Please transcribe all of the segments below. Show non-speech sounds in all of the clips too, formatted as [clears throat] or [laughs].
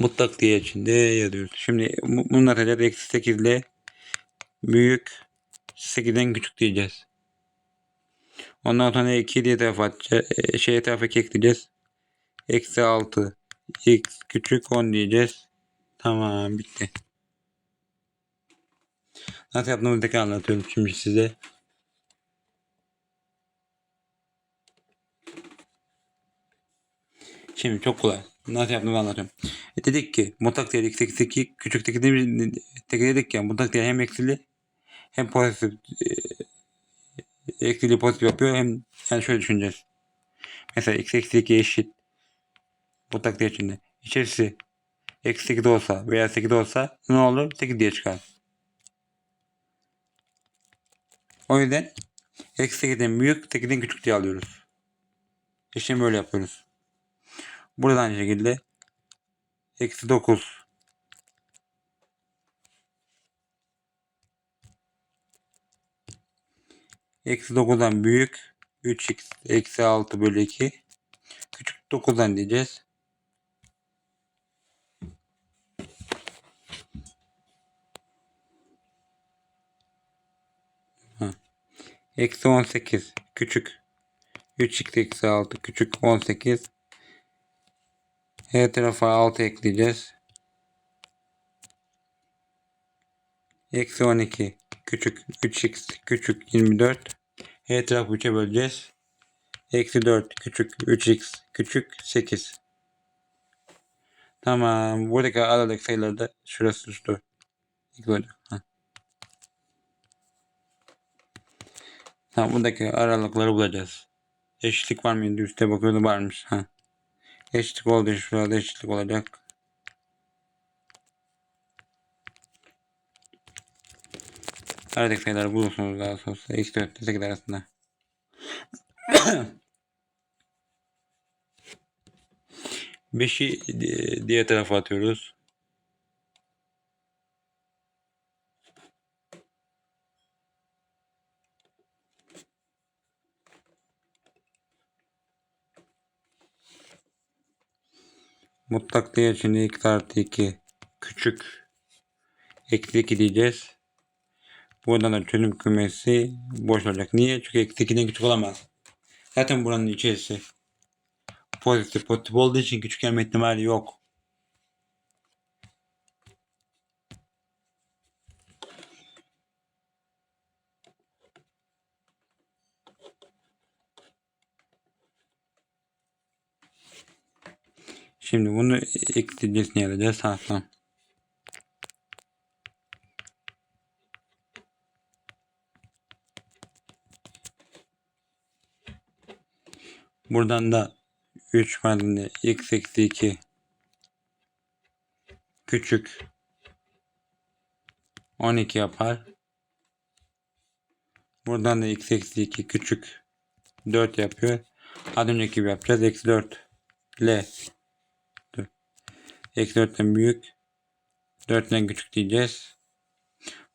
mutlak diye içinde yazıyoruz. Şimdi bu- bunu atacağız. Eksi 8 ile büyük 8'den küçük diyeceğiz. Ondan sonra 2 diye tarafa atacağız. E, şeye tarafa ekleyeceğiz. Eksi 6 x küçük 10 diyeceğiz. Tamam bitti. Nasıl yaptığımızı tekrar anlatıyorum şimdi size. Şimdi çok kolay. Nasıl yaptığımı anlatıyorum. E dedik ki mutlak değer x eksi 2 küçük tekli dedik ya mutlak değer hem eksili hem pozitif e, eksili pozitif yapıyor hem yani şöyle düşüneceğiz. Mesela x eksi 2 eşit mutlak değer içinde. İçerisi eksi 8 olsa veya 8 olsa ne olur? 8 diye çıkar. O yüzden eksi 8'den büyük 8'den küçük diye alıyoruz. İşlemi böyle yapıyoruz. Burada aynı şekilde eksi 9 eksi 9'dan büyük 3x eksi 6 bölü 2 küçük 9'dan diyeceğiz. Ha. Eksi 18 küçük 3x eksi 6 küçük 18 her tarafa 6 ekleyeceğiz. Eksi 12 küçük 3x küçük 24. Her tarafı 3'e böleceğiz. Eksi 4 küçük 3x küçük 8. Tamam. Buradaki aralık sayıları da şurası düştü. Ha. Tamam buradaki aralıkları bulacağız. Eşitlik var mıydı? Üste bakıyordum varmış. Ha. Eşitlik oldu. Şurada eşitlik olacak. Aradaki sayıları bulursunuz daha sonra. X 4 ile 8 arasında. [coughs] Beşi di- diğer tarafa atıyoruz. Mutlak değer için x artı 2 küçük eksi 2 diyeceğiz. Buradan da çözüm kümesi boş olacak. Niye? Çünkü eksi 2'den küçük olamaz. Zaten buranın içerisi pozitif pozitif olduğu için küçük gelme ihtimali yok. Şimdi bunu ekleyeceğiz yazacağız? Ha, tamam. Buradan da 3 madde x eksi 2 küçük 12 yapar. Buradan da x eksi 2 küçük 4 yapıyor. Az önceki gibi yapacağız. Eksi 4 L. Eksi 4'ten büyük 4'ten küçük diyeceğiz.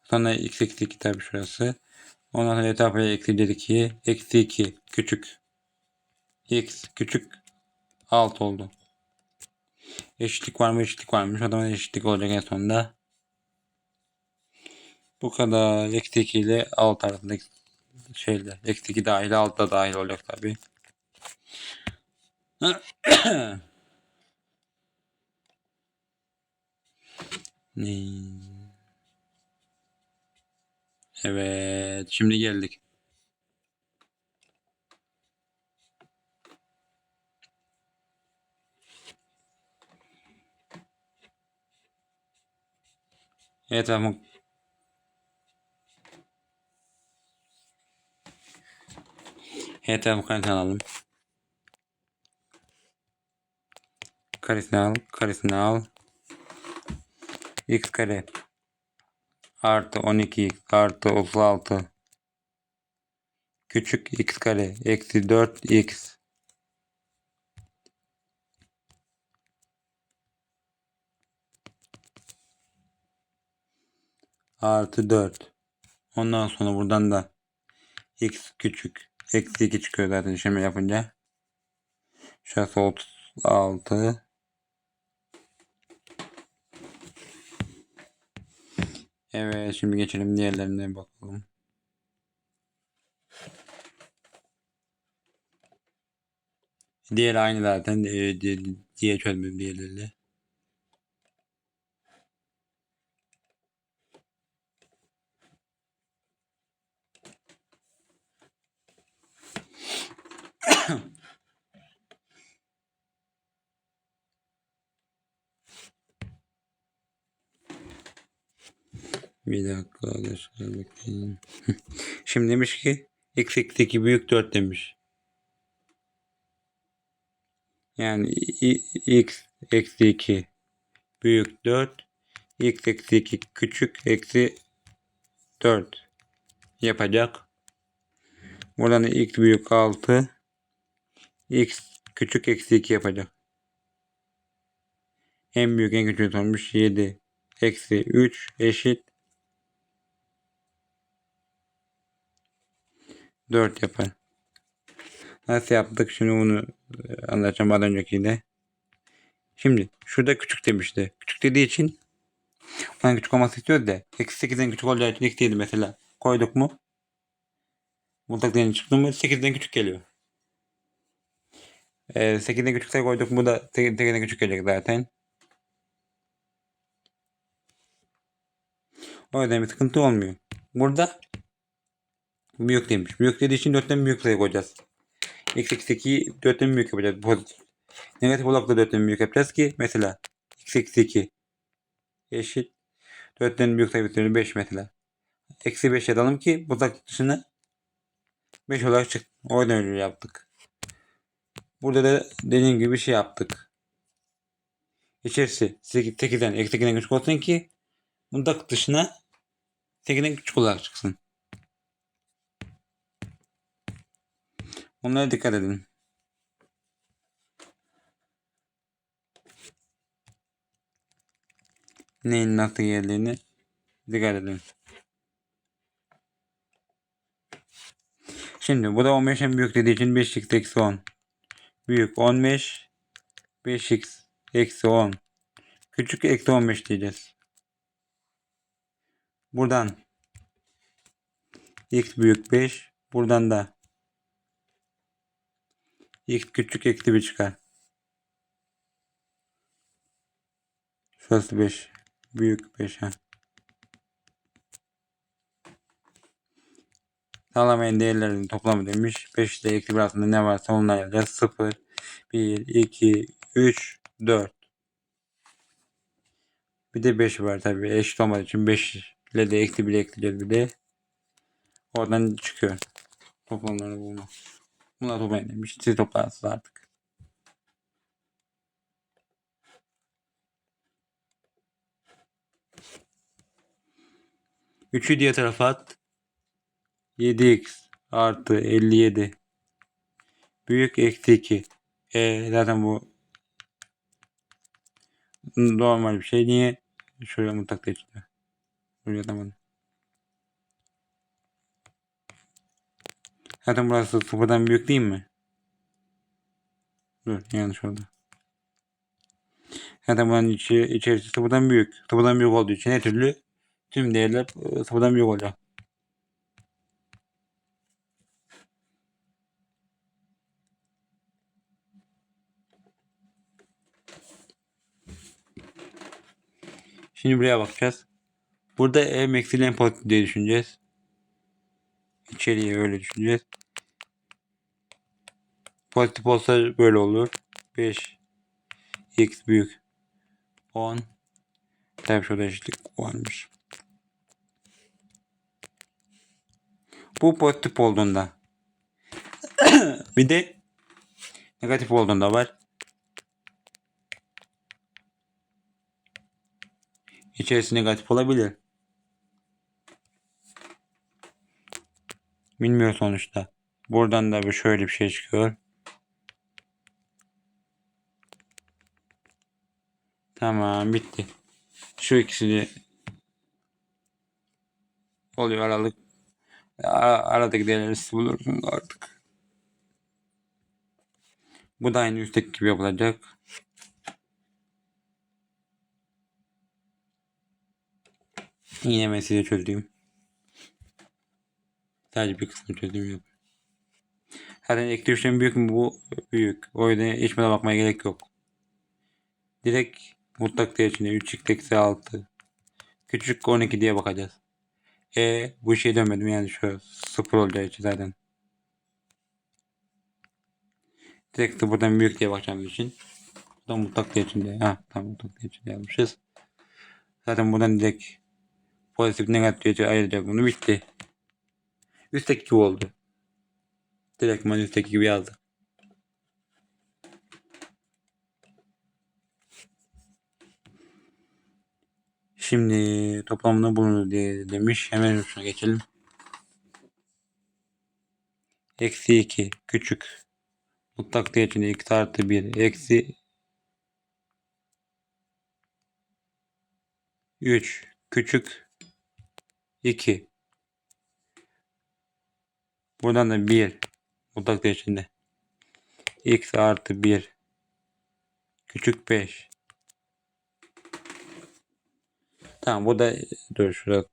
Sonra x eksi 2 tabi şurası. Ondan sonra etrafıya ekleyeceğiz 2'yi. Eksi 2 küçük x küçük 6 oldu. Eşitlik var mı? Eşitlik varmış. O zaman eşitlik olacak en sonunda. Bu kadar. Eksi 2 ile 6 arasındaki şeyler. Eksi 2 dahil 6 da dahil olacak tabi. [clears throat] [clears throat] Evet. Şimdi geldik. Etrafı Etrafı karesini alalım. Karesini al. Karesini al. X kare. Artı 12 artı 36 küçük x kare eksi 4x artı 4 ondan sonra buradan da x küçük eksi 2 çıkıyor zaten işlemi yapınca. Şurası 36 Evet şimdi geçelim diğerlerine bakalım. Diğer aynı zaten e, di- diye çözmem diğerleriyle. Bir dakika arkadaşlar bakayım. [laughs] Şimdi demiş ki x eksi 2 büyük 4 demiş. Yani x eksi 2 büyük 4 x eksi 2 küçük eksi 4 yapacak. Buradan da x büyük 6 x küçük eksi 2 yapacak. En büyük en küçük olmuş 7 eksi 3 eşit 4 yapar. Nasıl yaptık? Şimdi bunu e, anlatacağım az öncekiyle. Şimdi şurada küçük demişti. Küçük dediği için ona küçük olması istiyoruz da eksi 8'den küçük olacağı için eksi 7 mesela koyduk mu mutlak değerin çıktı mı 8'den küçük geliyor. Ee, 8'den küçük sayı koyduk mu da 8'den küçük gelecek zaten. O yüzden bir sıkıntı olmuyor. Burada büyük demiş. Büyük dediği için 4'ten büyük sayı koyacağız. X eksi 2'yi 4'ten büyük yapacağız. Pozitif. Negatif olarak da 4'ten büyük yapacağız ki mesela x eksi 2 eşit 4'ten büyük sayı bitirir 5 mesela. Eksi 5 yazalım ki uzak dışına 5 olarak çık. O yüzden öyle yaptık. Burada da dediğim gibi bir şey yaptık. İçerisi 8'den eksi 2'den küçük olsun ki mutlak dışına 8'den küçük olarak çıksın. Bunlara dikkat edin. Neyin nasıl geldiğini dikkat edin. Şimdi bu da 15'in büyük dediği için 5x eksi 10. Büyük 15 5x eksi 10. Küçük eksi 15 diyeceğiz. Buradan x büyük 5. Buradan da x küçük eksi 1 çıkar. Şurası 5. Büyük 5 ha. Sağlamayan değerlerin toplamı demiş. 5 ile 1 arasında ne varsa ondan yazacağız. 0, 1, 2, 3, 4. Bir de 5 var tabi. Eşit olmadığı için 5 ile de eksi 1 ekleyeceğiz bir de. Oradan çıkıyor. Toplamlarını bulma. Bunlar toplayın demiş. Siz toplarsınız artık. Üçü diğer tarafa at. 7x artı 57 büyük eksi 2. E, zaten bu normal bir şey. Niye? Şöyle mutlaka içinde. Buraya tamam. Zaten burası sıfırdan büyük değil mi? Dur yanlış oldu. Zaten buranın içi, içerisi sıfırdan büyük. Sıfırdan büyük olduğu için her türlü tüm değerler e, sıfırdan büyük olacak. Şimdi buraya bakacağız. Burada en eksi en pozitif diye düşüneceğiz. İçeriye öyle düşüneceğiz. Pozitif olsa böyle olur. 5 x büyük 10 Tabi şurada eşitlik varmış. Bu pozitif olduğunda [coughs] bir de negatif olduğunda var. İçerisi negatif olabilir. Bilmiyor sonuçta. Buradan da şöyle bir şey çıkıyor. Tamam bitti. Şu ikisi de oluyor aralık. Ara- Aradaki değerleri siz artık. Bu da aynı üstteki gibi yapılacak. Yine ben size çözdüğüm. Sadece bir kısmını çözdüğüm yok. Zaten ek düşlem büyük mü bu? Büyük. O yüzden buna bakmaya gerek yok. Direkt mutlak değer içinde 3 x eksi 6. Küçük 12 diye bakacağız. E bu şey dönmedim yani şu sıfır olacağı için zaten. Direkt sıfırdan büyük diye bakacağımız için. Buradan mutlak değer içinde. Ha tamam mutlak değer içinde yazmışız. Zaten buradan direkt pozitif negatif diye ayıracak bunu bitti. Üstteki gibi oldu. Direkt ben üstteki gibi yazdım. Şimdi toplamını bulunur diye demiş. Hemen şuna geçelim. Eksi 2 küçük. Mutlak değer içinde x artı 1 eksi 3 küçük 2 Buradan da 1 mutlak değer içinde x artı 1 küçük 5 Tamam bu da dur şurada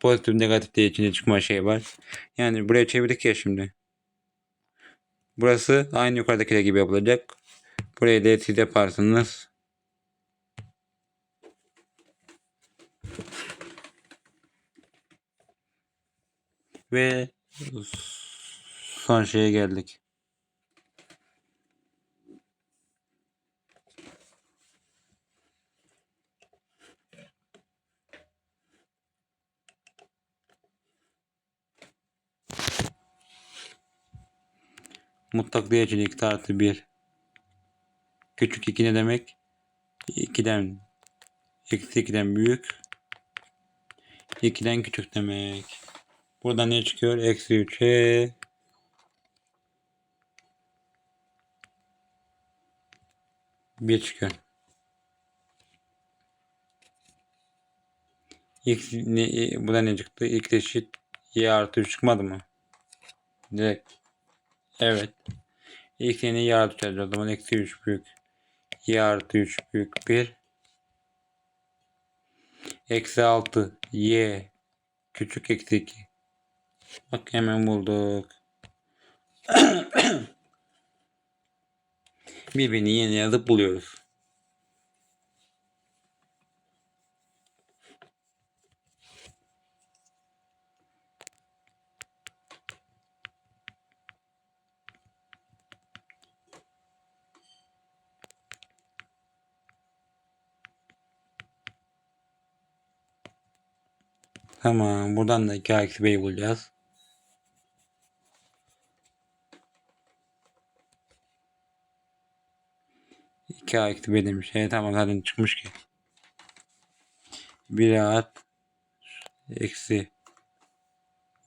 pozitif negatif diye çıkma şey var. Yani buraya çevirdik ya şimdi. Burası aynı yukarıdakiler gibi yapılacak. Buraya da siz yaparsınız. Ve son şeye geldik. Mutlak değer için 2 artı 1. Küçük 2 ne demek? 2'den eksi 2'den büyük. 2'den küçük demek. Buradan ne çıkıyor? Eksi 3'e bir çıkıyor. X ne, bu da ne çıktı? X eşit y artı 3 çıkmadı mı? Direkt. Evet. X yeni y artı 3 o zaman eksi 3 büyük. Y artı 3 büyük 1. Eksi 6 y küçük eksi 2. Bak hemen bulduk. [clears throat] Birbirini yeni yazıp buluyoruz. Tamam. Buradan da 2 eksi b'yi bulacağız. İki a eksi b demiş. Evet tamam zaten çıkmış ki. 1 at eksi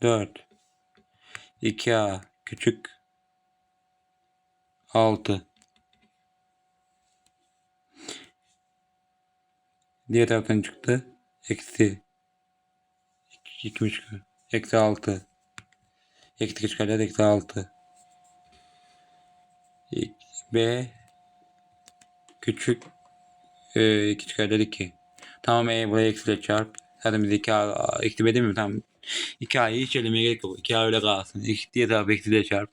4 2a küçük 6 Diğer taraftan çıktı. Eksi 2 3 eksi 6 eksi kalede eksi 6 b küçük e, 2 çıkardı 2 tamam e buraya eksiyle çarp. Zaten biz 2 a eksi b değil mi? Tamam. 2 a'yı hiç elemeye gerek yok. 2 a öyle kalsın. Eksi diye taraf eksiyle çarp.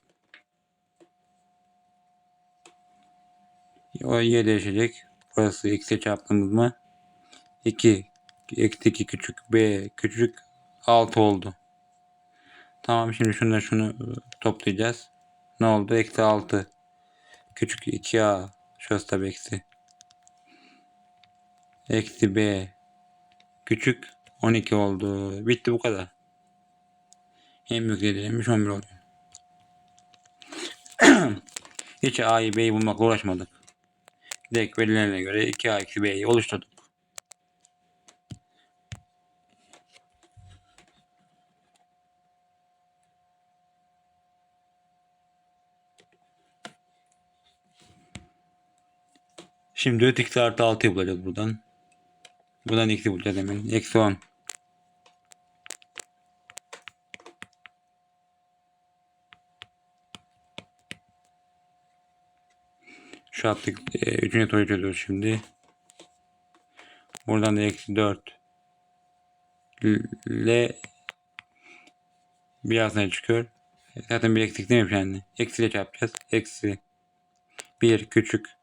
O y değişecek. Burası eksiyle çarptığımız mı? 2 eksi 2 küçük. B küçük. 6 oldu. Tamam şimdi şunu şunu e, toplayacağız. Ne oldu? Eksi 6. Küçük 2a. Şurası tabi eksi. Eksi b. Küçük 12 oldu. Bitti bu kadar. En büyük dediğimmiş 11 oluyor. Hiç a'yı b'yi bulmakla uğraşmadık. Direkt verilerine göre 2a eksi b'yi oluşturduk. Şimdi 4 x artı 6'yı bulacağız buradan. Buradan x'i bulacağız hemen. Eksi 10. Şu attık. E, üçüncü soruyu çözüyoruz şimdi. Buradan da eksi 4. L birazdan çıkıyor. Zaten bir eksik dememiş yani. Eksiyle çarpacağız. Eksi 1 küçük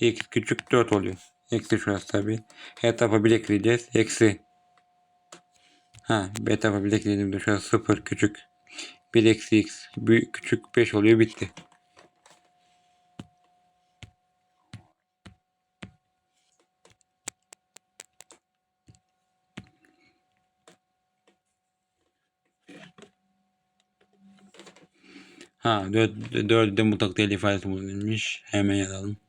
x küçük 4 oluyor. Eksi şurası tabi. Her tarafa 1 ekleyeceğiz. Eksi. Ha b tarafa 1 eklediğimde şurası 0 küçük. 1 eksi x büyük, küçük 5 oluyor bitti. Ha 4, 4'de mutlak değil ifadesi bulunmuş. Hemen yazalım.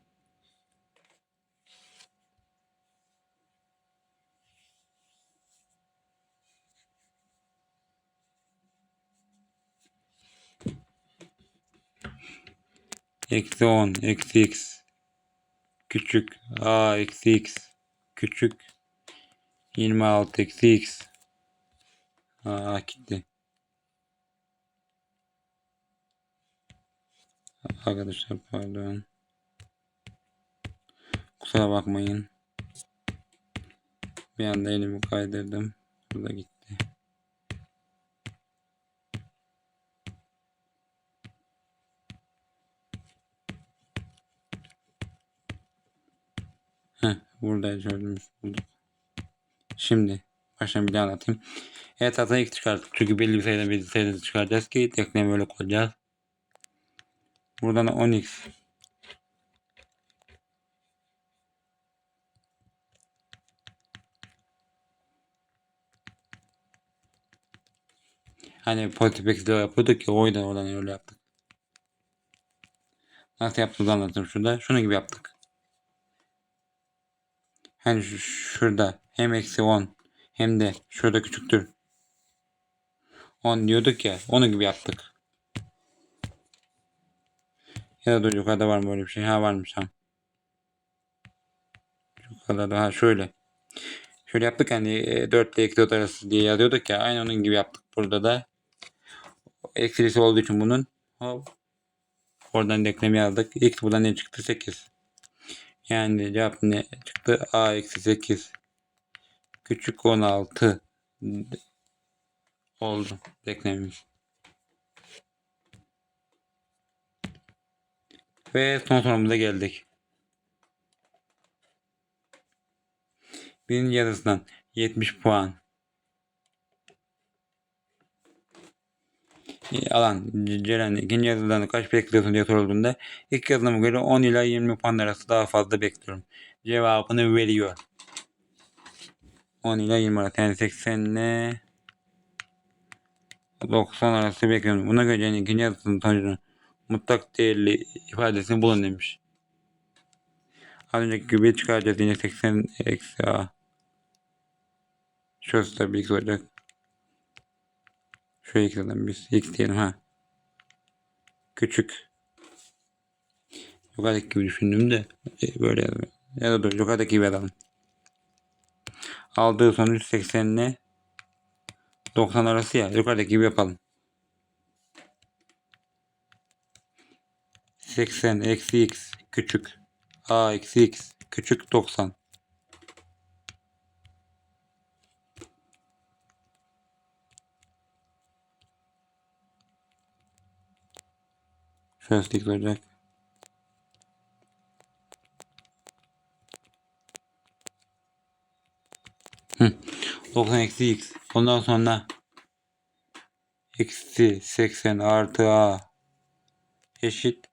Eksi 10 eksi x küçük a eksi x küçük 26 eksi x a gitti. Arkadaşlar pardon. Kusura bakmayın. Bir anda elimi kaydırdım. Burada gitti. Burada gördüğümüz bulduk. Şimdi baştan bir daha anlatayım. Evet aslında ilk çıkarttık. Çünkü belli bir sayıdan belli bir sayıdan çıkaracağız ki denklemi böyle koyacağız. Buradan 10x Hani pozitif eksi yapıyorduk ya o yüzden oradan öyle yaptık. Nasıl yaptığımızı anlatayım şurada. Şunu gibi yaptık. Şu, şurada hem eksi 10 hem de şurada küçüktür. 10 diyorduk ya onu gibi yaptık. Ya da dur yukarıda var mı böyle bir şey? Ha varmış ha. Yukarıda daha şöyle. Şöyle yaptık hani 4 ile eksi 4 arası diye yazıyorduk ya. Aynı onun gibi yaptık burada da. Eksilisi olduğu için bunun hop. Oradan denklemi yazdık. X buradan ne çıktı? 8. Yani cevap ne çıktı? A eksi 8 küçük 16 oldu denklemimiz. Ve son sorumuza geldik. Birinci yarısından 70 puan. Alan Ceren ikinci yazıdan kaç bekliyorsun diye sorulduğunda ilk yazılıma göre 10 ila 20 puan arası daha fazla bekliyorum. Cevabını veriyor. 10 ila 20 arası yani 80 ile 90 arası bekliyorum. Buna göre yani ikinci yazısının sonucunu mutlak değerli ifadesini bulun demiş. Az önceki gibi çıkaracağız yine 80 eksi a. Şurası da bir olacak. Şu ekrandan biz x diyelim ha. Küçük. Yukarıdaki gibi düşündüm de e, böyle yazıyorum. Ya da dur yukarıdaki gibi yazalım. Aldığı sonuç 80 ile 90 arası ya. Yukarıdaki gibi yapalım. 80 eksi x küçük a eksi x küçük 90. Dik olacak. Hı. 90 eksi x. Ondan sonra eksi 80 artı a eşit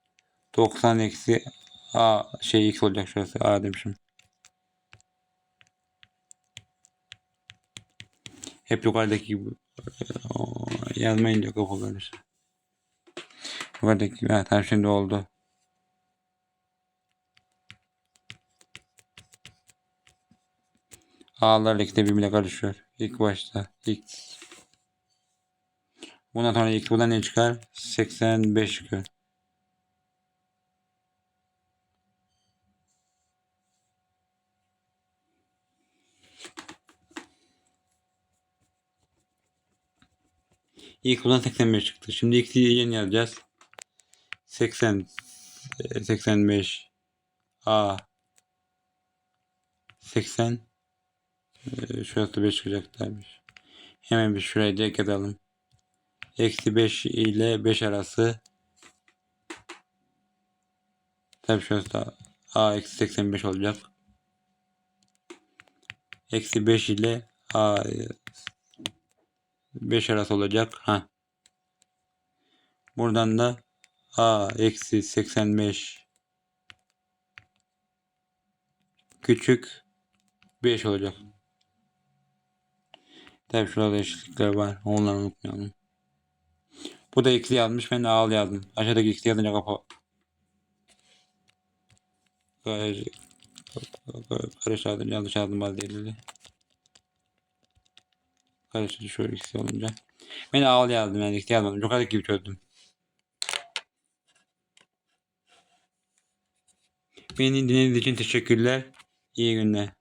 90 eksi a şey x olacak şurası a demişim. Hep yukarıdaki gibi yazmayınca kafa karışır. Gibi ha, tamam şimdi oldu. A'lar ikide birbirine karışıyor. İlk başta x. Bundan sonra x buradan ne çıkar? 85 çıkıyor. İlk buradan 85 çıktı. Şimdi x'i yeni yazacağız. 80 85 A 80 e, şurası 5 çıkacak dermiş. Hemen bir şuraya direkt yazalım. Eksi 5 ile 5 arası. Tabii şurası da A eksi 85 olacak. Eksi 5 ile A 5 arası olacak. Ha. Buradan da A eksi 85 küçük 5 olacak. Tabii şurada eşitlikler var. Onları unutmayalım. Bu da eksi yazmış. Ben de al yazdım. Aşağıdaki eksi yazınca kapa. Karış, yazdım. Yanlış yazdım bazı yerleri. Karıştı şöyle eksi olunca. Ben de al yazdım. Yani eksi yazmadım. Çok hadi gibi çözdüm. Beni dinlediğiniz için teşekkürler. İyi günler.